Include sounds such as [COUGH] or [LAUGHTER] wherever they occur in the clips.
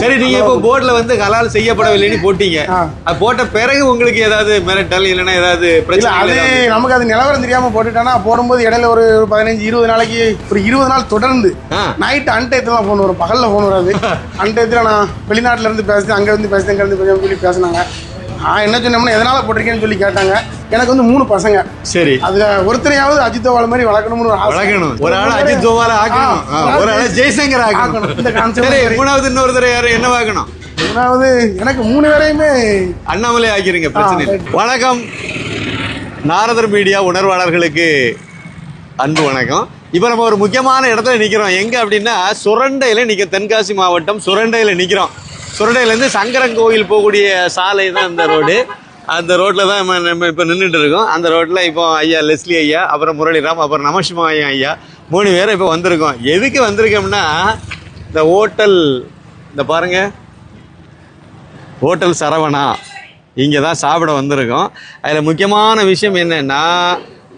சரி நீங்க இப்போ போர்டுல வந்து ஹலால் செய்யப்படவில்லைன்னு போட்டீங்க. அது போட்ட பிறகு உங்களுக்கு ஏதாவது மிரட்டல் இல்லைன்னா ஏதாவது பிரச்சனை அது நமக்கு அது நிலவரம் தெரியாம போட்டுட்டேன்னா போடும்போது இடையில ஒரு பதினஞ்சு இருபது நாளைக்கு ஒரு இருபது நாள் தொடர்ந்து. நைட் அன்டயத்துல தான் ஃபோன் வரும். பகல்ல ஃபோன் வராது. [LAUGHS] அன்டயத்துல நான் வெளிநாட்டுல இருந்து பேசுறேன் அங்க இருந்து பேசுறேன் இங்க இருந்து பேசுறேன் சொல்லி பேசினாங்க. நான் என்ன சொன்னோம்னா எதனால போட்டிருக்கேன்னு சொல்லி கேட்டாங்க. எனக்கு வந்து மூணு பசங்க. சரி. அதுல ஒருத்தரையாவது அஜித் தோவால் மாதிரி வளர்க்கணும்னு. வளர்க்கணும். ஒரு ஆள் அஜித் தோவால ஆக்கணும். ஒரு ஆள் ஜெய்சங்கர் ஆக்கணும். இந்த. மூணாவது இன்னொருத்தர் யாரு? என்ன ஆக்கணும் மூணாவது எனக்கு மூணு பேரையுமே அண்ணாமலை ஆக்கிருங்க பிரச்சனை. வணக்கம். நாரதர் மீடியா உணர்வாளர்களுக்கு அன்பு வணக்கம். இப்போ நம்ம ஒரு முக்கியமான இடத்துல நிற்கிறோம் எங்கே அப்படின்னா சுரண்டையில் நிற்க தென்காசி மாவட்டம் சுரண்டையில் நிற்கிறோம் சுரடையிலேருந்து சங்கரன் கோவில் போகக்கூடிய சாலை தான் இந்த ரோடு. அந்த ரோட்டில் தான் நம்ம நம்ம இப்போ நின்றுட்டு இருக்கோம். அந்த ரோட்டில் இப்போ ஐயா லெஸ்லி ஐயா அப்புறம் முரளிராம் அப்புறம் நமசிவாயம் ஐயா மூணு பேரும் இப்போ வந்திருக்கோம். எதுக்கு வந்திருக்கோம்னா இந்த ஹோட்டல் இந்த பாருங்க. ஹோட்டல் சரவணா. இங்கே தான் சாப்பிட வந்திருக்கோம். அதில் முக்கியமான விஷயம் என்னன்னா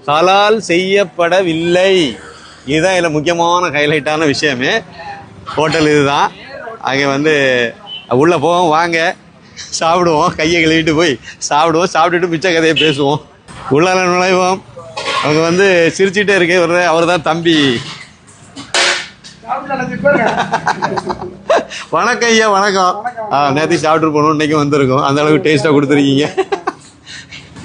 ஹலால் செய்யப்படவில்லை. இதுதான் இதில் முக்கியமான ஹைலைட்டான விஷயமே. ஹோட்டல் இதுதான். அங்கே வந்து உள்ளே போவோம் வாங்க. சாப்பிடுவோம் கையை கழுவிட்டு போய் சாப்பிடுவோம் சாப்பிட்டுட்டு மிச்ச கதையை பேசுவோம். உள்ளால நுழைவோம். அவங்க வந்து சிரிச்சிட்டே இருக்கு இவர் அவர் தான் தம்பி. வணக்கம் ஐயா வணக்கம். ஆ நேற்று சாப்பிட்டு போனோம் இன்னைக்கு வந்திருக்கோம். அந்த அளவுக்கு டேஸ்ட்டாக கொடுத்துருக்கீங்க.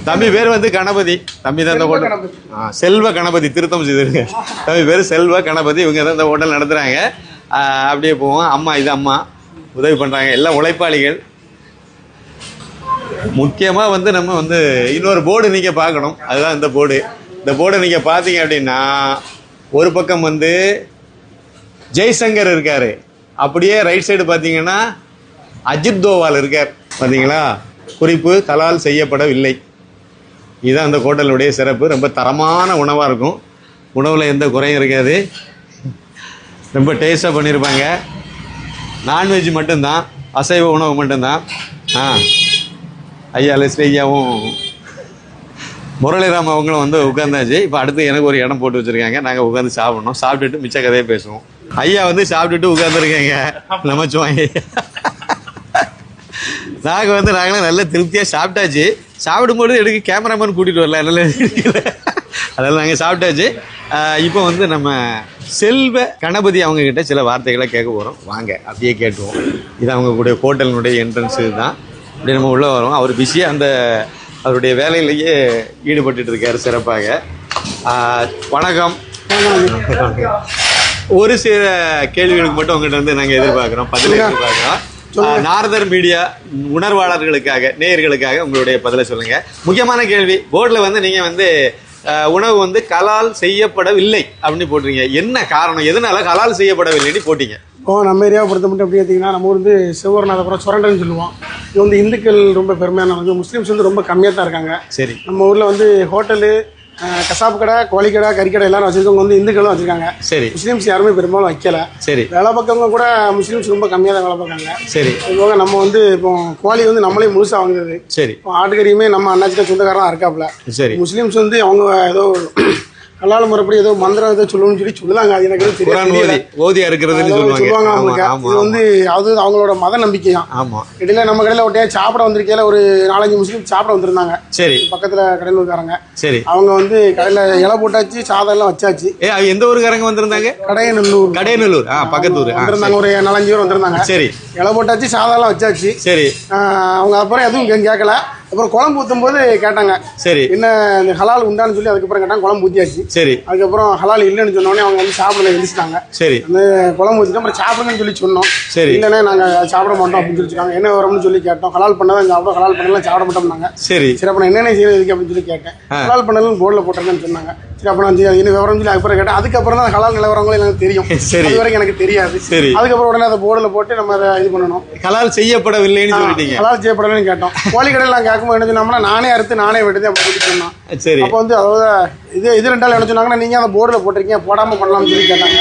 தம்பி பேர் வந்து கணபதி. தம்பி தான் இந்த ஹோட்டல். ஆ, செல்வ கணபதி திருத்தம் செய்திருங்க. தம்பி பேர் செல்வ கணபதி இவங்க தான் இந்த ஹோட்டல் நடத்துகிறாங்க அப்படியே போவோம். அம்மா இது அம்மா. உதவி பண்ணுறாங்க எல்லாம் உழைப்பாளிகள். முக்கியமாக வந்து நம்ம வந்து இன்னொரு போர்டு நீங்கள் பார்க்கணும். அதுதான் இந்த போர்டு இந்த போர்டை நீங்கள் பார்த்தீங்க அப்படின்னா ஒரு பக்கம் வந்து ஜெய்சங்கர் இருக்கார். அப்படியே ரைட் சைடு பார்த்தீங்கன்னா அஜித் தோவால் இருக்கார். பார்த்தீங்களா? குறிப்பு தலால் செய்யப்படவில்லை. இதுதான் அந்த ஹோட்டலுடைய சிறப்பு. ரொம்ப தரமான உணவாக இருக்கும். உணவில் எந்த குறையும் இருக்காது. ரொம்ப டேஸ்ட்டாக பண்ணியிருப்பாங்க நான்வெஜ் மட்டும்தான் அசைவ உணவு மட்டும்தான். ஆ. ஐயா ஸ்ரீயாவும் ஐயாவும் முரளிராம் அவங்களும் வந்து உட்காந்தாச்சு இப்போ அடுத்து எனக்கு ஒரு இடம் போட்டு வச்சுருக்காங்க. நாங்கள் உட்காந்து சாப்பிடணும். சாப்பிட்டுட்டு மிச்ச கதையை பேசுவோம். ஐயா வந்து சாப்பிட்டுட்டு உட்காந்துருக்கேங்க நமச்சுவாங்க நாங்கள் வந்து நாங்களும் நல்ல திருப்தியாக சாப்பிட்டாச்சு. சாப்பிடும்போது எடுக்க கேமராமேன் கூட்டிகிட்டு வரல. அதனால அதெல்லாம் நாங்கள் சாப்பிட்டாச்சு. இப்போ வந்து நம்ம செல்வ கணபதி அவங்க கிட்ட சில வார்த்தைகளை கேட்க போகிறோம் வாங்க அப்படியே கேட்டுவோம் இது அவங்க கூட ஹோட்டலினுடைய என்ட்ரன்ஸ் இதுதான். இப்படி நம்ம உள்ளே வரோம் அவர் பிஸியாக அந்த அவருடைய வேலையிலேயே ஈடுபட்டுட்டு இருக்காரு சிறப்பாக. வணக்கம். ஒரு சில கேள்விகளுக்கு மட்டும் உங்ககிட்ட வந்து நாங்கள் எதிர்பார்க்குறோம். பதில் எதிர்பார்க்குறோம். நாரதர் மீடியா உணர்வாளர்களுக்காக நேயர்களுக்காக உங்களுடைய பதிலை சொல்லுங்க. முக்கியமான கேள்வி போர்டில் வந்து நீங்க வந்து உணவு வந்து கலால் செய்யப்படவில்லை அப்படின்னு போட்டுறீங்க என்ன காரணம்? எதனால கலால் செய்யப்படவில்லைன்னு போட்டீங்க? இப்போ நம்ம ஏரியாவை பொறுத்த மட்டும் எப்படி பார்த்தீங்கன்னா நம்ம வந்து சிவகர்நாதபுரம் சுரண்டன்னு சொல்லுவோம். இது வந்து இந்துக்கள் ரொம்ப பெருமையானவங்க. முஸ்லீம்ஸ் வந்து ரொம்ப கம்மியாக தான் இருக்காங்க. சரி. நம்ம ஊரில் வந்து ஹோட்டலு கசாப்பு கடை கோழிக்கடை கறிக்கடை எல்லாரும் வச்சிருக்கவங்க வந்து இந்துக்களும் வச்சிருக்காங்க. சரி. முஸ்லீம்ஸ் யாருமே பெரும்பாலும் வைக்கல. சரி. வேலை பக்கவங்க கூட முஸ்லீம்ஸ் ரொம்ப கம்மியாக தான் வேலை பார்க்காங்க சரி. அதுபோக நம்ம வந்து இப்போ கோழி வந்து நம்மளே முழுசாக வாங்குறது. சரி. இப்போ ஆட்டுக்கறியுமே நம்ம அண்ணாச்சிட்ட சொந்தக்காரன் இருக்காப்புல. சரி. முஸ்லீம்ஸ் வந்து அவங்க ஏதோ கல்லால முறைப்படி ஏதோ மந்திரம் ஏதோ சொல்லணும்னு சொல்லி சொல்லுதாங்க. அது எனக்கு தெரியல ஓதி இருக்கிறதுன்னு சொல்லுவாங்க. அவங்களுக்கு இது வந்து அது அவங்களோட மத நம்பிக்கையாம் ஆமா. இடையில நம்ம கடையில் ஒட்டையா சாப்பிட வந்திருக்கையில ஒரு நாலஞ்சு முஸ்லீம் சாப்பிட வந்திருந்தாங்க. சரி. பக்கத்துல கடையிலூர்காரங்க. சரி. அவங்க வந்து கடையில இலை போட்டாச்சு சாதம் எல்லாம் வச்சாச்சு. ஏ அது எந்த ஊருக்காரங்க வந்திருந்தாங்க? கடையநல்லூர். கடையநல்லூர். ஆ பக்கத்தூர் வந்திருந்தாங்க ஒரு நாலஞ்சு பேர் வந்திருந்தாங்க. சரி. இலை போட்டாச்சு சாதம் எல்லாம் வச்சாச்சு. சரி. அவங்க அப்புறம் எதுவும் கேட்கல அப்புறம் குழம்பு ஊற்றும் போது கேட்டாங்க சரி. என்ன இந்த ஹலால் உண்டான்னு சொல்லி அதுக்கப்புறம் கேட்டாங்க குழம்பு ஊற்றியாச்சு சரி. அதுக்கப்புறம் ஹலால் இல்லைன்னு சொன்னோடனே அவங்க வந்து சாப்பிடல எழுதிச்சிட்டாங்க சரி. அந்த குழம்பு ஊற்றிட்டு அப்புறம் சாப்பிடுங்கன்னு சொல்லி சொன்னோம். சரி. இல்லைண்ணே நாங்கள் சாப்பிட மாட்டோம் அப்படின்னு சொல்லி என்ன வரும்னு சொல்லி கேட்டோம். ஹலால் பண்ணதான் சாப்பிடும் ஹலால் பண்ணலாம் சாப்பிட மாட்டோம்னாங்க. சரி. சரி அப்போ நான் என்னென்ன செய்யறது இதுக்கு? அப்படின்னு சொல்லி கேட்டேன். ஹலால் பண்ணலாம் போர்டில் போட்டிருக்கேன்னு சொன்னாங்க. சரி அப்போ நான் சரி அது என்ன விவரம் சொல்லி அதுக்கப்புறம் கேட்டேன். அதுக்கப்புறம் தான் ஹலால் நிலவரங்களும் எனக்கு தெரியும். [LAUGHS] சரி. அது வரைக்கும் எனக்கு தெரியாது. சரி. அதுக்கப்புறம் உடனே அதை போர்டில் போட்டு நம்ம அதை இது பண்ணணும். கலால் செய்யப்படவில்லைன்னு சொல்லிட்டீங்க. ஹலால் செய்யப்படலன்னு கேட்டோம். கோழி கடையில் நான் கேட்கும்போது என்ன சொன்னோம்னா நானே அறுத்து நானே வெட்டுது அப்படின்னு சொல்லி சரி. அப்போ வந்து அதாவது இது இது ரெண்டாள் என்ன சொன்னாங்கன்னா நீங்க அந்த போர்டில் போட்டிருக்கீங்க போடாம பண்ணலாம்னு சொல்லி கேட்டாங்க.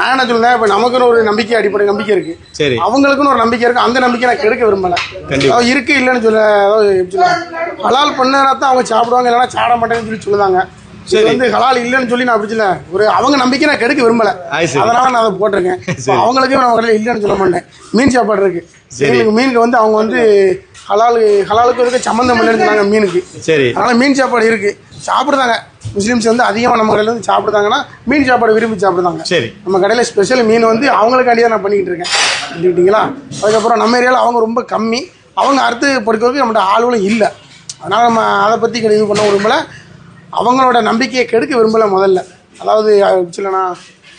நான் என்ன சொல்லுறேன் இப்போ நமக்குன்னு ஒரு நம்பிக்கை அடிப்படை நம்பிக்கை இருக்கு. சரி. அவங்களுக்குன்னு ஒரு நம்பிக்கை இருக்கு. அந்த நம்பிக்கை நான் கெடுக்க விரும்பல. இருக்கு இல்லைன்னு சொல்ல அதாவது ஹலால் பண்ணா தான் அவங்க சாப்பிடுவாங்க இல்லைன்னா சாப்பிட மாட்டேன்னு சொல்லி சொல்லுதாங்க. இது வந்து ஹலால் இல்லைன்னு சொல்லி நான் பிடிச்சல. ஒரு அவங்க நம்பிக்கை நான் கெடுக்க விரும்பல. அது சரி. அதனால நான் அதை போட்டிருக்கேன். இப்போ அவங்களுக்கே நான் கடையில் இல்லைன்னு சொல்ல மாட்டேன். மீன் சாப்பாடு இருக்கு. சரி. எங்களுக்கு மீனுக்கு வந்து அவங்க வந்து ஹலால் ஹலாலுக்கு இதுக்கு சம்மந்தம் இல்லைன்னு சொன்னாங்க மீனுக்கு. சரி. அதனால மீன் சாப்பாடு இருக்கு. சாப்பிடுதாங்க. முஸ்லீம்ஸ் வந்து அதிகமாக நம்ம கடையில் வந்து சாப்பிடுதாங்கன்னா மீன் சாப்பாடு விரும்பி சாப்பிடுதாங்க. சரி. நம்ம கடையில் ஸ்பெஷல் மீன் வந்து அவங்களுக்காண்டி தான் நான் பண்ணிக்கிட்டு இருக்கேன். இல்லைங்களா அதுக்கப்புறம் நம்ம ஏரியாவில் அவங்க ரொம்ப கம்மி. அவங்க அறுத்து படுக்கிறதுக்கு நம்மகிட்ட ஆளுகளும் இல்லை. அதனால் நம்ம அதை பற்றி இது பண்ண விரும்பல. அவங்களோட நம்பிக்கையை கெடுக்க விரும்பல முதல்ல. அதாவது இல்லைண்ணா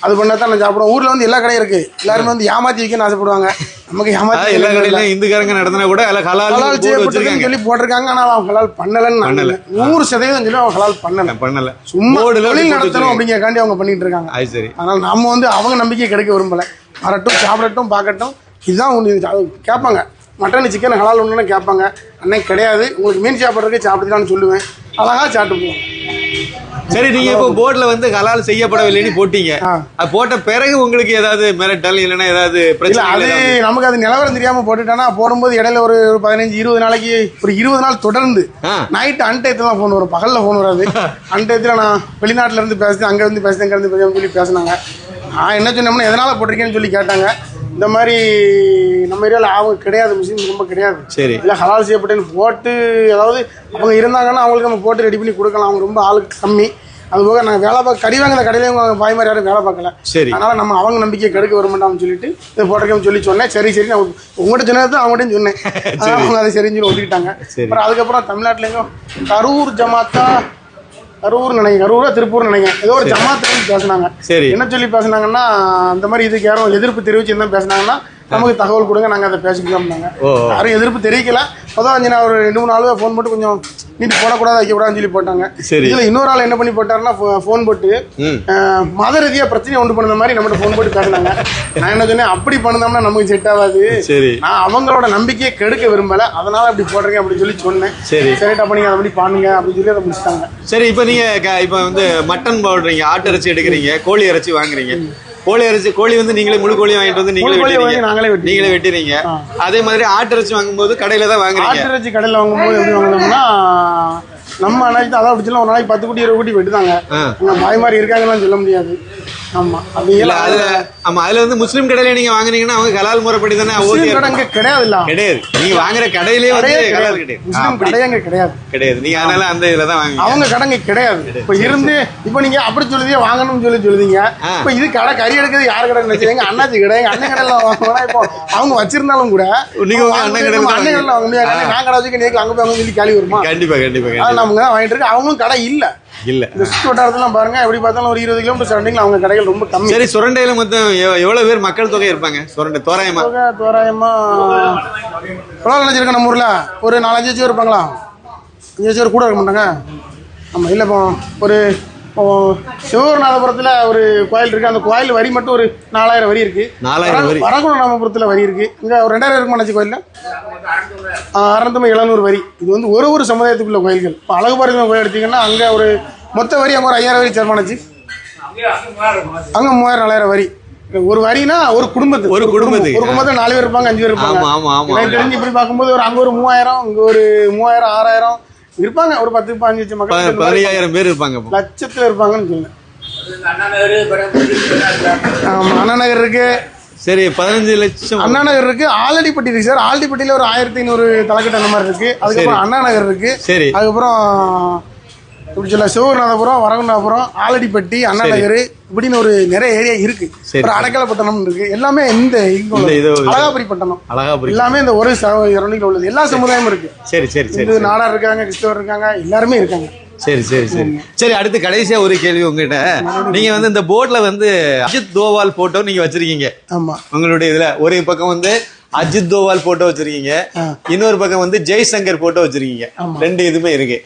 அது பண்ணா தான் நான் சாப்பிடுவோம். ஊரில் வந்து எல்லா கடையும் இருக்குது எல்லாருமே வந்து ஏமாற்றி வைக்கணும்னு ஆசைப்படுவாங்க. நமக்கு அதாவது எல்லா கடையிலும் இந்துக்காரங்க நடத்தினா கூட அதில் ஹலால் ஹலால் செய்யப்பட்டிருக்குன்னு சொல்லி போட்டிருக்காங்க. ஆனால் அவன் ஹலால் பண்ணலன்னு பண்ணல. நூறு சதவீதம் சொல்லி அவன் ஹலால் பண்ணல. பண்ணல. சும்மா தொழில் நடத்தணும். அப்படிங்கறக்காண்டி அவங்க பண்ணிட்டு இருக்காங்க. அது சரி. அதனால நம்ம வந்து அவங்க நம்பிக்கை கிடைக்க விரும்பல. வரட்டும் சாப்பிடட்டும் பார்க்கட்டும். இதுதான் ஒன்று கேட்பாங்க மட்டன் சிக்கன் ஹலால் ஒன்றுன்னு கேட்பாங்க. அன்னைக்கு கிடையாது. உங்களுக்கு மீன் சாப்பிட்றதுக்கு சாப்பிடுதான்னு சொல்லுவேன். அழகா சாப்பிட்டு போவோம் சரி நீங்க இப்போ போர்டுல வந்து ஹலால் செய்யப்படவில்லைன்னு போட்டீங்க. அது போட்ட பிறகு உங்களுக்கு ஏதாவது மிரட்டல் இல்லைன்னா ஏதாவது பிரச்சனை அது நமக்கு அது நிலவரம் தெரியாம போட்டுட்டானா போடும்போது இடையில ஒரு பதினஞ்சு இருபது நாளைக்கு ஒரு இருபது நாள் தொடர்ந்து. நைட்டு அன்டயத்துல தான் ஃபோன் வரும். பகல்ல ஃபோன் வராது. [LAUGHS] அன்டயத்துல நான் வெளிநாட்டுல இருந்து பேசுறேன் அங்க இருந்து பேசுறேன் இங்க இருந்து பேசுறேன் சொல்லி பேசினாங்க. நான் என்ன சொன்னோம்னா எதனால போட்டிருக்கேன்னு சொல்லி கேட்டாங்க. இந்த மாதிரி நம்ம ஏரியாவில் அவங்க கிடையாது முஸ்லீம்ஸ் ரொம்ப கிடையாது. சரி. இல்லை ஹலால் செய்யப்பட்டேன்னு போட்டு அதாவது அவங்க இருந்தாங்கன்னா அவங்களுக்கு நம்ம போட்டு ரெடி பண்ணி கொடுக்கலாம். அவங்க ரொம்ப ஆளுக்கு கம்மி. அது போக நாங்கள் வேலை பார்க்க கறி வாங்குற கடையிலையும் அவங்க பாய் மாதிரி யாரும் வேலை பார்க்கல. சரி. அதனால நம்ம அவங்க நம்பிக்கை கெடுக்க வர மாட்டான்னு சொல்லிட்டு இதை போட்டிருக்கேன்னு சொல்லி சொன்னேன். சரி சரி நான் உங்கள்கிட்ட சொன்னது அவங்கள்ட்டையும் சொன்னேன். அதனால அவங்க அதை சரின்னு சொல்லி ஒத்துக்கிட்டாங்க சரி. அப்புறம் அதுக்கப்புறம் தமிழ்நாட்டுல எங்கோ கரூர் ஜமாத்தா கரூர் நினைக்கிறேன் கரூரா திருப்பூர் நினைக்கிறேன் ஏதோ ஒரு இருந்து பேசுனாங்க. சரி. என்ன சொல்லி பேசுனாங்கன்னா அந்த மாதிரி இதுக்கு யாரும் எதிர்ப்பு தெரிவிச்சு என்ன பேசுனாங்கன்னா நமக்கு தகவல் கொடுங்க நாங்கள் அதை பேசிக்கலாம்னாங்க ஓ. யாரும் எதிர்ப்பு தெரிவிக்கல. அதான் கொஞ்சம் நான் ஒரு ரெண்டு மூணு நாள் ஃபோன் போட்டு கொஞ்சம் நீட்டு போடக்கூடாது வைக்கக்கூடாதுன்னு சொல்லி போட்டாங்க. சரி. இதுல இன்னொரு ஆள் என்ன பண்ணி போட்டாருன்னா ஃபோன் போட்டு மத ரீதியா பிரச்சனை உண்டு பண்ண மாதிரி நம்மகிட்ட ஃபோன் போட்டு பேசினாங்க நான் என்ன சொன்னேன் அப்படி பண்ணோம்னா நமக்கு செட் ஆகாது. சரி. நான் அவங்களோட நம்பிக்கையை கெடுக்க விரும்பல அதனால அப்படி போடுறேன் அப்படின்னு சொல்லி சொன்னேன். சரி. சரிட்டா பண்ணி அதை அப்படி பண்ணுங்க அப்படின்னு சொல்லி அதை முடிச்சிட்டாங்க. சரி இப்போ நீங்க க- இப்போ வந்து மட்டன் போடுறீங்க ஆட்டு இறைச்சி எடுக்கிறீங்க கோழி இறைச்சி வாங்குறீங்க. கோழி இறைச்சி கோழி வந்து நீங்களே முழு கோழி வாங்கிட்டு வந்து நீங்களே வாங்கி நாங்களே வெட்டி நீங்களே வெட்டுறீங்க. அதே மாதிரி ஆட்டு இறைச்சி வாங்கும்போது கடையில தான் வாங்குறீங்க. ஆட்டு இறைச்சி கடையில் வாங்கும்போது எப்படி வாங்கினோம்னா நம்ம அன்னைக்கு அதான் பிடிச்சலாம் ஒரு நாளைக்கு பத்து குட்டி இருபது குட்டி வெட்டுதாங்க. அங்கே பாய் மாதிரி இருக்காங்கன்னு சொல்ல முடியாது. ஆமா. ஆமா அதுல வந்து முஸ்லீம் கடையில நீங்க வாங்குனீங்கன்னா அவங்க கலால் முறைப்படி தானே முஸ்லீம் கடை இங்கே கிடையாது இல்ல கிடையாது. நீங்க வாங்குற கடையிலேயே வந்து கலால் கிடையாது. முஸ்லீம் அங்கே கிடையாது. கிடையாது. நீங்க அதனால அந்த இதுல தான் அவங்க கடைங்க கிடையாது. இப்ப இருந்து இப்ப நீங்க அப்படி சொல்லுதீங்க வாங்கணும்னு சொல்லி சொல்லுதீங்க. இப்ப இது கடை கறி எடுக்கிறது யார் கடை நினைச்சீங்க அண்ணாச்சி கடை எங்க அண்ணன் கடையில இப்போ அவங்க வச்சிருந்தாலும் கூட நீங்க அண்ணன் கடையில அண்ணன் கடையில வாங்க முடியாது. நான் கடை வச்சுக்க நீங்க அங்க போய் அங்க சொல்லி கேள்வி வருமா? கண்டிப்பா கண்டிப்பா நமக்கு தான் வாங்கிட்டு இருக்கு. அவங்களும் கடை இல்ல. இல்ல. இந்த சுற்று வட்டாரத்துலாம் பாருங்க எப்படி பார்த்தாலும் ஒரு இருபது கிலோமீட்டர் சரௌண்டிங்ல அவங்க கடைகள் ரொம்ப கம்மி. சரி சுரண்டையில மொத்தம் எவ்- எவ்வளவு பேர் மக்கள் தொகை இருப்பாங்க? சுரண்டை தோராயமா? தொகை தோராயமா எவ்வளோ நினைச்சிருக்கேன் நம்ம ஊர்ல? ஒரு நாலஞ்சு லட்சம் பேர் இருப்பாங்களா? அஞ்சு லட்சம் பேர் கூட இருக்க மாட்டாங்க. ஆமா இல்ல இப்போ ஒரு சிவகுருநாதபுரத்துல ஒரு கோயில் இருக்கு. அந்த கோயில் வரி மட்டும் ஒரு நாலாயிரம் வரி இருக்கு. நாலாயிரம் வரி. வரகுண நாமபுரத்துல வரி இருக்கு. இங்க ஒரு ரெண்டாயிரம் இருக்குமா நினைச்சு கோயில்ல? அறநூத்தம்பது எழுநூறு வரி. இது வந்து ஒரு ஒரு சமுதாயத்துக்குள்ள கோயில்கள். இப்போ அழகுபாரதி கோயில் எடுத்தீங்கன்னா அங்க ஒரு மொத்த வரி அங்க ஒரு ஐயாயிரம் வரி சேர்மானச்சு அங்க மூவாயிரம் நாலாயிரம் வரி. ஒரு வரினா ஒரு குடும்பத்துக்கு ஒரு குடும்பத்துக்கு. ஒரு குடும்பத்துல நாலு பேர் இருப்பாங்க அஞ்சு பேர் இருப்பாங்க. எனக்கு தெரிஞ்சு இப்படி பார்க்கும்போது ஒரு அங்க ஒரு மூவாயிரம் இங்க ஒரு மூவாயிரம் ஆறாயிரம் இருப்பாங்க. ஒரு பத்து பதினஞ்சு மக்கள் பதினையாயிரம் பேர் இருப்பாங்க. லட்சத்துல இருப்பாங்கன்னு சொல்லுங்க ஆமா அண்ணா நகர் இருக்கு. சரி பதினஞ்சு லட்சம். அண்ணா நகர் இருக்கு. ஆலடிப்பட்டி இருக்கு சார். ஆலடிப்பட்டியில ஒரு ஆயிரத்தி ஐநூறு தலைக்கட்டு அந்த மாதிரி இருக்கு. அதுக்கப்புறம் அண்ணா நகர் இருக்கு. சரி. அதுக்கப்புறம் இப்படி சொல்ல சிவகுருநாதபுரம் வரகுநாதபுரம் ஆலடிப்பட்டி அண்ணா நகர் இப்படின்னு ஒரு நிறைய ஏரியா இருக்கு. ஒரு அடைக்கலப்பட்டணம் இருக்கு. எல்லாமே இந்த இங்க. அழகாபுரி பட்டணம். அழகா புரியுது எல்லாமே இந்த ஒரு சரௌண்டிங்ல உள்ளது. எல்லா சமுதாயமும் இருக்கு. சரி சரி சரி நாடார் இருக்காங்க கிறிஸ்தவர் இருக்காங்க எல்லாருமே இருக்காங்க. சரி சரி சரி. சரி அடுத்து கடைசியா ஒரு கேள்வி உங்ககிட்ட. நீங்க வந்து இந்த போர்ட்ல வந்து அஜித் தோவால் போட்டோ நீங்க வச்சிருக்கீங்க. ஆமா. உங்களுடைய இதுல ஒரு பக்கம் வந்து அஜித் தோவால் போட்டோ வச்சிருக்கீங்க. இன்னொரு பக்கம் வந்து ஜெய்சங்கர் போட்டோ வச்சிருக்கீங்க. ரெண்டு இதுமே இருக்கு.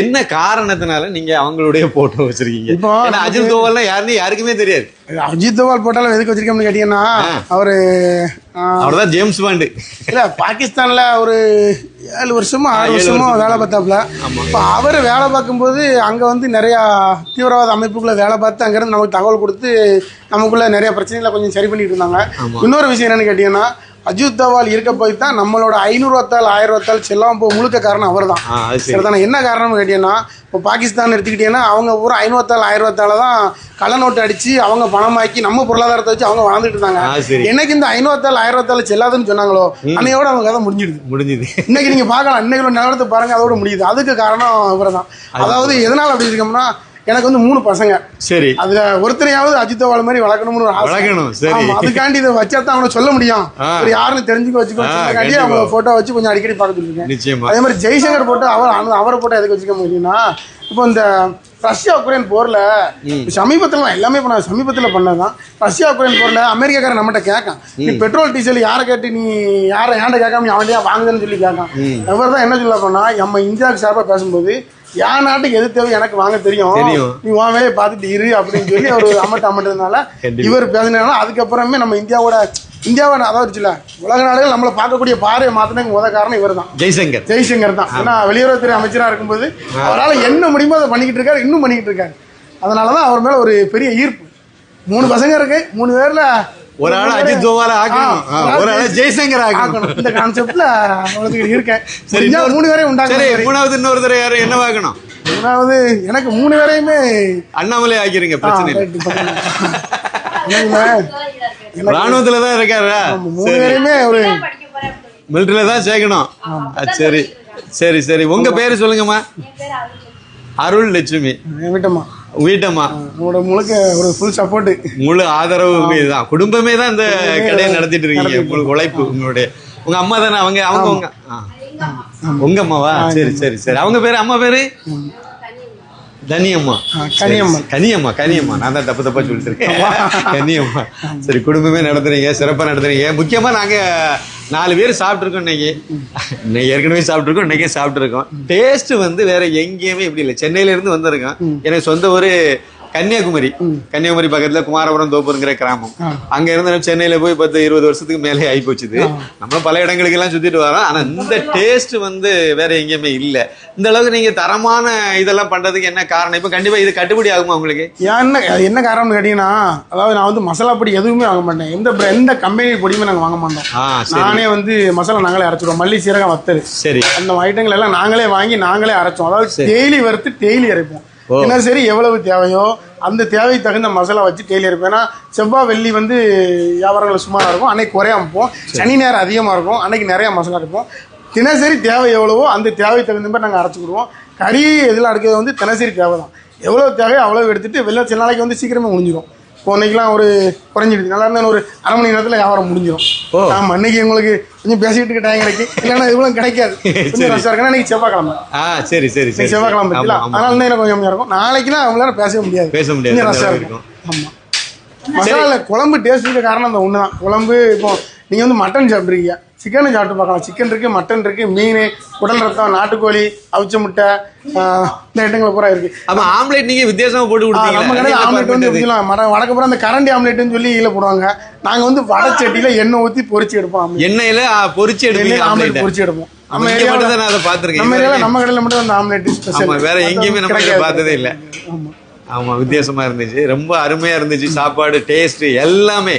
என்ன காரணத்தினால நீங்க அவங்களுடைய போட்டோ வச்சிருக்கீங்க? அஜித் தோவால்னா யாருன்னு யாருக்குமே தெரியாது. அஜித் தோவால் போட்டாலும் எதுக்கு வச்சிருக்கோம்னு கேட்டீங்கன்னா அவரு அவர்தான் ஜேம்ஸ் பாண்டு. இல்ல பாகிஸ்தான்ல ஒரு ஏழு வருஷமோ ஆறு ஏழு வருஷமோ வருஷம். வேலை பார்த்தாப்புல. இப்போ அவர் வேலை பார்க்கும்போது அங்க வந்து நிறைய தீவிரவாத அமைப்புக்குள்ள வேலை பார்த்து அங்கிருந்து நமக்கு தகவல் கொடுத்து நமக்குள்ள நிறைய பிரச்சனைகளை கொஞ்சம் சரி பண்ணிட்டு இருந்தாங்க. இன்னொரு விஷயம் என்னன்னு கேட்டீங்கன்னா அஜித் தவால் இருக்க போய் தான் நம்மளோட ஐநூறுவத்தால் ஆயிரம் ரூபாத்தால் செல்லாம போக முழுக்க காரணம் அவர் தான்? சரிதானே என்ன காரணம்னு கேட்டீங்கன்னா இப்போ பாகிஸ்தான் எடுத்துக்கிட்டீங்கன்னா அவங்க பூரா ஐநூறுவத்தால் ஆயிரம் ரூபாத்தால தான் கள்ள நோட்டு அடிச்சு அவங்க பணமாக்கி நம்ம பொருளாதாரத்தை வச்சு அவங்க வாழ்ந்துட்டு இருந்தாங்க. என்னைக்கு இந்த ஐநூறுவத்தால் ஆயிரம் ரூபாத்தால செல்லாதுன்னு சொன்னாங்களோ அன்னையோட அவங்க கதை முடிஞ்சிடுது. முடிஞ்சுது. இன்னைக்கு நீங்க பார்க்கலாம். இன்னைக்கு நிலவரத்தை பாருங்க அதோட முடியுது. அதுக்கு காரணம் இவர் தான் அதாவது எதனால அப்படி இருக்கோம்னா எனக்கு வந்து மூணு பசங்க. சரி. அதுல ஒருத்தனையாவது அஜித் தவால் மாதிரி வளர்க்கணும்னு ஒரு ஆசை. வளர்க்கணும் சரி. அதுக்காண்டி இதை வச்சா தான் அவனை சொல்ல முடியும். ஒரு யாருன்னு தெரிஞ்சுக்க வச்சுக்கோ ஆ, சொல்றதுக்காண்டி கண்டிப்பா. அவங்க போட்டோ வச்சு கொஞ்சம் அடிக்கடி பார்க்க சொல்லிருக்கேன் நிச்சயமா. அதே மாதிரி ஜெய்சங்கர் போட்டு அவர் அவரை போட்டோ எதுக்கு வச்சுக்க முடியும்னா இப்போ இந்த ரஷ்யா உக்ரைன் போர்ல சமீபத்துல நான் எல்லாமே பண்ண சமீபத்துல பண்ணதான் ரஷ்யா உக்ரைன் போர்ல அமெரிக்காக்காரன் நம்மகிட்ட கேட்கான். நீ பெட்ரோல் டீசல் யாரை கேட்டு நீ யாரை ஏன்ட கேட்காம நீ அவன்கிட்ட வாங்குன்னு சொல்லி கேட்கான். அவர் தான் என்ன சொல்ல போனா நம்ம இந்தியாவுக்கு சார்பா பேசும்போது என் நாட்டுக்கு எது தேவை எனக்கு வாங்க தெரியும். நீ உன் வேலையை பார்த்துட்டு இரு அப்படின்னு சொல்லி அவர் அமட்டு அமட்டதுனால. இவர் பேசினால அதுக்கப்புறமே நம்ம இந்தியாவோட இந்தியாவை அதாவது இருக்குல்ல, உலக நாடுகள் நம்மளை பார்க்கக்கூடிய பார்வையை மாத்தினதுக்கு முத காரணம் இவர் தான். ஜெய்சங்கர். ஜெய்சங்கர் தான். ஏன்னா வெளியுறவுத்துறை அமைச்சராக இருக்கும்போது அவரால் என்ன முடியுமோ அதை பண்ணிக்கிட்டு இருக்காரு இன்னும் பண்ணிக்கிட்டு இருக்காரு. அதனால தான் அவர் மேல ஒரு பெரிய ஈர்ப்பு. மூணு பசங்க இருக்கு மூணு பேர்ல ஒரு ஆள் அஜித் தோவால ஆக்கணும். ஒரு ஆள் ஜெய்சங்கர் ஆக்கணும். ஆக்கணும். இந்த கான்செப்ட்ல வளர்த்துக்கிட்டு இருக்கேன். சரி, சரி மூணு பேரையும் சரி உண்டாக்குறேன் மூணாவது இன்னொருத்தர் யாரு? என்ன ஆக்கணும்? மூணாவது எனக்கு மூணு பேரையுமே அண்ணாமலை ஆக்கிருங்க பிரச்சனை ராணுவத்துல தான் இருக்காரா? மூணு பேரையுமே ஒரு மிலிட்டரியில தான் சேர்க்கணும். சரி. சரி சரி. உங்க பேரு சொல்லுங்கம்மா. அருள் லட்சுமி. வீட்டம்மா. வீட்டம்மா. உங்களோட முழுக்க ஒரு ஃபுல் சப்போர்ட் முழு ஆதரவு இதுதான். குடும்பமே தான் இந்த கடையை நடத்திட்டு இருக்கீங்க. உங்களுக்கு உழைப்பு உங்களுடைய உங்க அம்மா தானே? அவங்க அவங்க. உங்க அம்மாவா? சரி சரி சரி. அவங்க பேரு அம்மா பேரு? தனியம்மா கனியம்மா. கனியம்மா கனியம்மா. நான் தான் தப்பு தப்பா சொல்லிட்டு இருக்கேன் கனியம்மா. சரி குடும்பமே நடத்துறீங்க சிறப்பா நடத்துறீங்க. முக்கியமா நாங்க நாலு பேர் சாப்பிட்டுருக்கோம் இன்னைக்கு. இன்னைக்கு ஏற்கனவே சாப்பிட்டுருக்கோம் இன்னைக்கே சாப்பிட்டுருக்கோம். டேஸ்ட் வந்து வேற எங்கேயுமே இப்படி இல்லை. சென்னையில இருந்து வந்திருக்கோம். எனக்கு சொந்த ஊரு கன்னியாகுமரி. கன்னியாகுமரி பக்கத்துல குமாரபுரம் தோப்புங்கிற கிராமம். அங்க இருந்து நம்ம சென்னையில போய் பத்து இருபது வருஷத்துக்கு மேலே ஆகி போச்சுது நம்மளும் பல இடங்களுக்கு எல்லாம் சுத்திட்டு வரோம். ஆனா இந்த டேஸ்ட் வந்து வேற எங்கேயுமே இல்ல. இந்த அளவுக்கு நீங்க தரமான இதெல்லாம் பண்றதுக்கு என்ன காரணம்? இப்ப கண்டிப்பா இது கட்டுப்படி ஆகுமா உங்களுக்கு? என்ன என்ன காரணம்னு கேட்டீங்கன்னா அதாவது நான் வந்து மசாலா பொடி எதுவுமே வாங்க மாட்டேன். எந்த எந்த கம்பெனி பொடியுமே நாங்கள் வாங்க மாட்டோம். நானே வந்து மசாலா நாங்களே அரைச்சிடுவோம். மல்லி சீரகம் வத்தல். சரி. அந்த ஐட்டங்கள் எல்லாம் நாங்களே வாங்கி நாங்களே அரைச்சோம். அதாவது டெய்லி வறுத்து டெய்லி அரைப்போம். என்ன சரி எவ்வளவு தேவையோ அந்த தேவைக்கு தகுந்த மசாலா வச்சு டெய்லி அரைப்போம் ஏன்னா செவ்வாய் வெள்ளி வந்து வியாபாரங்கள் சுமாராக இருக்கும். அன்னைக்கு குறையாம போகும் சனி நேரம் அதிகமாக இருக்கும். அன்னைக்கு நிறைய மசாலா இருக்கும் தினசரி தேவை எவ்வளவோ அந்த தேவைக்கு தகுந்த மாதிரி நாங்கள் அரைச்சிக்கிடுவோம் கறி இதெல்லாம் அடுக்கிறது வந்து தினசரி தேவை தான் எவ்வளோ தேவையோ அவ்வளோ எடுத்துட்டு வெளில சில நாளைக்கு வந்து சீக்கிரமே முடிஞ்சிடும் இப்போ இன்னைக்கெல்லாம் ஒரு குறைஞ்சிடுது நல்லா இருந்தாலும் ஒரு அரை மணி நேரத்தில் வியாபாரம் முடிஞ்சிடும். ஆமா இன்னைக்கு உங்களுக்கு கொஞ்சம் பேசிட்டு இருக்க டைம் கிடைக்கும். இல்லைன்னா இவ்வளோ கிடைக்காது. [LAUGHS] கொஞ்சம் ரஷ்ஷாக இருக்குன்னா இன்னைக்கு செவ்வாய்க்கிழமை. ஆ சரி சரி சரி செவ்வாய்க்கிழமை. அதனால தான் எனக்கு கொஞ்சம் கம்மியா இருக்கும். நாளைக்குலாம் அவங்களால பேசவே முடியாது. பேச முடியாது. இன்னும் ரஷ்ஷாக இருக்கும். ஆமா. மசாலா குழம்பு டேஸ்ட் இருக்க காரணம் அந்த ஒன்று தான் குழம்பு இப்போ நீங்கள் வந்து மட்டன் சாப்பிட்ருக்கீங்க சிக்கனும் சாப்பிட்டு பார்க்கலாம். சிக்கன் இருக்கு மட்டன் இருக்கு மீன் குடல் ரத்தம் நாட்டுக்கோழி அவிச்ச முட்டை இந்த ஐட்டங்கள் பூரா இருக்கு. அப்ப ஆம்லேட் நீங்க வித்தியாசமா போட்டு ஆ, கொடுத்தீங்களா? நம்ம கடையில் ஆம்லெட் வந்து எப்படி சொல்லலாம் மர வடக்கு பூரா அந்த கரண்டி ஆம்லெட்னு சொல்லி கீழே போடுவாங்க. நாங்கள் வந்து வடச்சட்டியில் எண்ணெய் ஊற்றி பொரிச்சு எடுப்போம் எண்ணெயில எடுப்பீங்க எண்ணெயில் ஆம்லெட் பொரிச்சு எடுப்போம். நம்ம ஏரியாவில் மட்டும் தான் நான் அதை பார்த்திருக்கேன் நம்ம ஏரியாவில் நம்ம கடையில் மட்டும் அந்த ஆம்லெட் ஆமா ஸ்பெஷல் வேற எங்கேயுமே நம்ம. பார்த்ததே இல்ல. ஆமா. ஆமா வித்தியாசமா இருந்துச்சு. ரொம்ப அருமையா இருந்துச்சு. சாப்பாடு டேஸ்ட் எல்லாமே.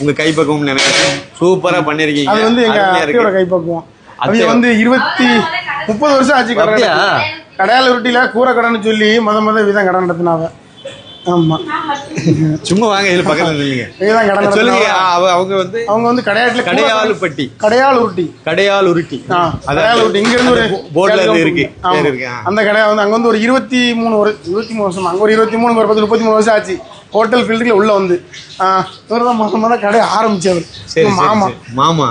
உங்க கைப்பக்கம் நினைக்கிறேன். சூப்பரா பண்ணிருக்கீங்க. அது வந்து எங்க அத்தையோட கைப்பக்குவோம். அது? வந்து இருபத்தி முப்பது வருஷம் ஆச்சு கடை. கடையால உருட்டில கூரை கடைன்னு சொல்லி முத முத விதம் கடை நடத்தினாவ. ஆமா. சும்மா வாங்க இதுல பக்கத்துல நில்லுங்க. இதுதான் கடை சொல்லுங்க அவங்க வந்து அவங்க வந்து கடையாட்டுல கடையாளுப்பட்டி. கடையால் உருட்டி. கடையால் உருட்டி. கடையால் உருட்டி. இங்க இருந்து ஒரு போர்டுல ஏழு இருக்கு. அந்த கடை வந்து அங்க வந்து ஒரு இருபத்தி மூணு ஒரு இருபத்தி மூணு வருஷம். அங்க ஒரு இருபத்தி மூணு முப்பத்தி மூணு வருஷம் ஆச்சு. ஹோட்டல் ஃபீல்டுல உள்ள வந்து இவர் தான் முத முத கடை ஆரம்பிச்சவர். சரி மாமா. மாமா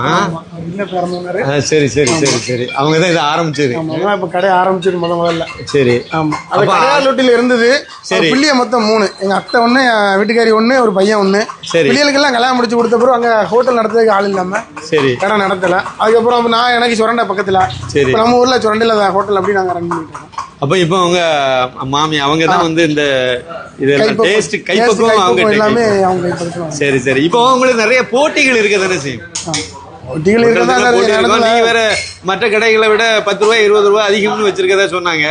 சரி சரி சரி சரி. அவங்க தான் இதை ஆரம்பிச்சது. ஆமா இப்ப கடை ஆரம்பிச்சது முத முதல்ல. சரி. ஆமா. அது அப்ப கடையால் ரொட்டில இருந்தது. சரி. பிள்ளைய மொத்தம் மூணு. எங்க அத்தை ஒண்ணு என் வீட்டுக்காரி ஒண்ணு ஒரு பையன் ஒண்ணு. சரி. பிள்ளைகளுக்கெல்லாம் கல்யாணம் முடிச்சு கொடுத்த பிறகு அங்க ஹோட்டல் நடத்துறதுக்கு ஆள் இல்லாம சரி. கடை நடத்தல. அதுக்கப்புறம் நான் எனக்கு சுரண்டை பக்கத்துல. சரி. நம்ம ஊர்ல சுரண்டையில ஹோட்டல் அப்படி நாங்க ரன் பண்ணிட்டு அப்ப இப்போ அவங்க மாமி அவங்க தான் வந்து இந்த இதெல்லாம். டேஸ்ட் கைப்பக்குவம். அவங்க எல்லாமே அவங்க சரி சரி. இப்போ உங்களுக்கு நிறைய போட்டிகள் இருக்க தானே செய்யும் ஒட்டிகள் இருக்கிறதா ஒட்டுறதுக்கு போட்டி இருக்கும். நீங்க வேற மற்ற கடைகளை விட பத்து ரூபாய் இருபது ரூபாய் அதிகம்னு வச்சிருக்கதா சொன்னாங்க.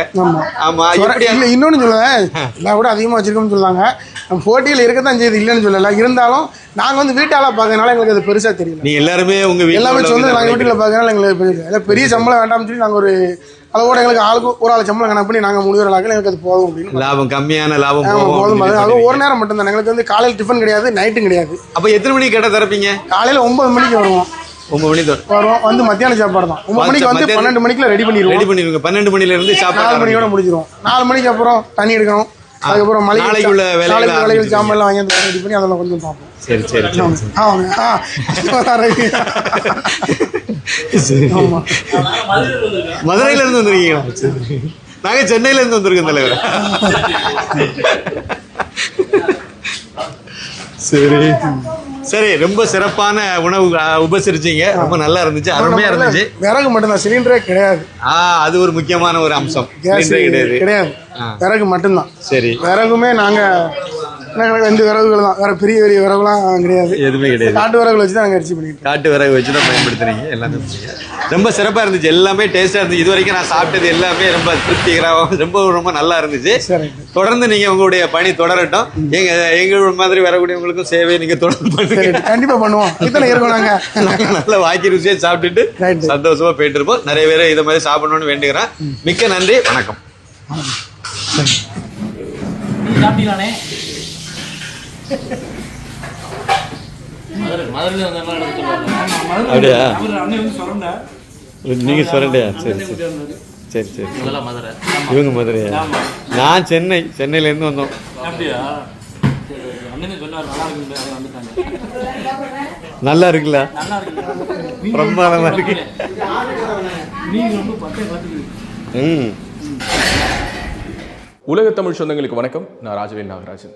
ஆமா. இல்லை இன்னொன்று சொல்லுவேன். [LAUGHS] எல்லாம் விட அதிகமாக வச்சிருக்கோம்னு நம்ம போட்டியில் இருக்கத்தான் செய்யுது இல்லைன்னு சொல்லலை. இருந்தாலும் நாங்கள் வந்து வீட்டால பார்க்கறதுனால எங்களுக்கு அது பெருசாக தெரியல நீங்க எல்லாருமே உங்க எல்லாமே சொந்த தான் நாங்கள் வீட்டில் பார்க்கறதுனால எங்களுக்கு பெரிய சம்பளம் வேண்டாம்னு சொல்லி நாங்கள் ஒரு அதோட எங்களுக்கு ஆளுக்கு ஒரு ஆள் சம்பளம் கணக்கு பண்ணி நாங்கள் முடிவு ஆளுக்கு எங்களுக்கு அது போதும் அப்படின்னு லாபம் கம்மியான லாபம் போதும். அது ஒரு நேரம் மட்டும்தான். எங்களுக்கு வந்து காலையில் டிஃபன் கிடையாது நைட்டும் கிடையாது. அப்ப எத்தனை மணிக்கு கடை திறப்பீங்க? காலையில் ஒன்பது மணிக்கு வருவோம். ஒன்பது மணி வருவோம். வந்து மத்தியான சாப்பாடு தான். ஒன்பது மணிக்கு வந்து பன்னெண்டு மணிக்குள்ள ரெடி பண்ணிடுவோம். ரெடி பண்ணிருங்க பன்னெண்டு மணில இருந்து நாலு சாப்பாடு மணியோட முடிச்சிருவோம் நாலு மணிக்கு அப்புறம் தண்ணி எடுக்கணும். அதுக்கப்புறம் மளிகை நாளைக்கு உள்ள வேலைகளை. சாமான்லாம் வாங்கி வந்து ரெடி பண்ணி அதெல்லாம் கொஞ்சம் பார்ப்போம். சரி சரி ஆமாங்க ஆ சரி. ஆமா. மதுரையில இருந்து வந்திருக்கீங்களா. நாங்க சென்னையில இருந்து வந்திருக்கோம் தலைவர் சரி. சரி ரொம்ப சிறப்பான உணவு உபசரிச்சீங்க. ரொம்ப நல்லா இருந்துச்சு அருமையா இருந்துச்சு. விறகு மட்டும்தான் சிலிண்டரே கிடையாது. ஆ அது ஒரு முக்கியமான ஒரு அம்சம். கிடையாது. கிடையாது. விறகு மட்டும்தான். சரி. விறகுமே நாங்க நாங்கள் ரெண்டு விறகுகள் தான். வேற பெரிய பெரிய விறகுலாம் கிடையாது. எதுவுமே கிடையாது. காட்டு விறகுகள் வச்சு தான் நாங்கள் அரிசி பண்ணிட்டு காட்டு விறகு வச்சு தான் பயன்படுத்துறீங்க எல்லாமே. ரொம்ப சிறப்பாக இருந்துச்சு. எல்லாமே டேஸ்ட்டாக இருந்துச்சு. இது வரைக்கும் நான் சாப்பிட்டது எல்லாமே ரொம்ப திருப்திகரமாக ரொம்ப ரொம்ப நல்லா இருந்துச்சு. தொடர்ந்து நீங்கள் உங்களுடைய பணி தொடரட்டும். எங்க எங்கள் மாதிரி வரக்கூடியவங்களுக்கும் சேவை நீங்கள் தொடர்ந்து பண்ணுங்க. கண்டிப்பா பண்ணுவோம். இத்தனை இருக்கோம் நாங்க நாங்க நல்ல வாக்கி ருசியாக சாப்பிட்டுட்டு Right. சந்தோஷமா போயிட்டு இருப்போம். நிறைய பேர் இதை மாதிரி சாப்பிடணும்னு வேண்டுகிறேன். மிக்க நன்றி. வணக்கம். சாப்பிட்டீங்களாண்ணே மதுரை மதுரையில் வந்தவங்க எடுத்து சொல்லுவாங்க அப்படியா? நீங்க சொல்றேன்டா சரி சரி. சரி சரி. இவங்க மதுரையா? நான் சென்னை சென்னையில இருந்து வந்தோம். அப்படியா? சரி, அண்ணன் சொன்னார் நல்லா நல்லா இருக்குல்ல? நல்லா இருக்கு. இருக்கு ரொம்ப பட்டை பார்த்துக்கிறீங்க ம். உலக தமிழ் சொந்தங்களுக்கு வணக்கம். நான் ராஜவேல் நாகராஜன்.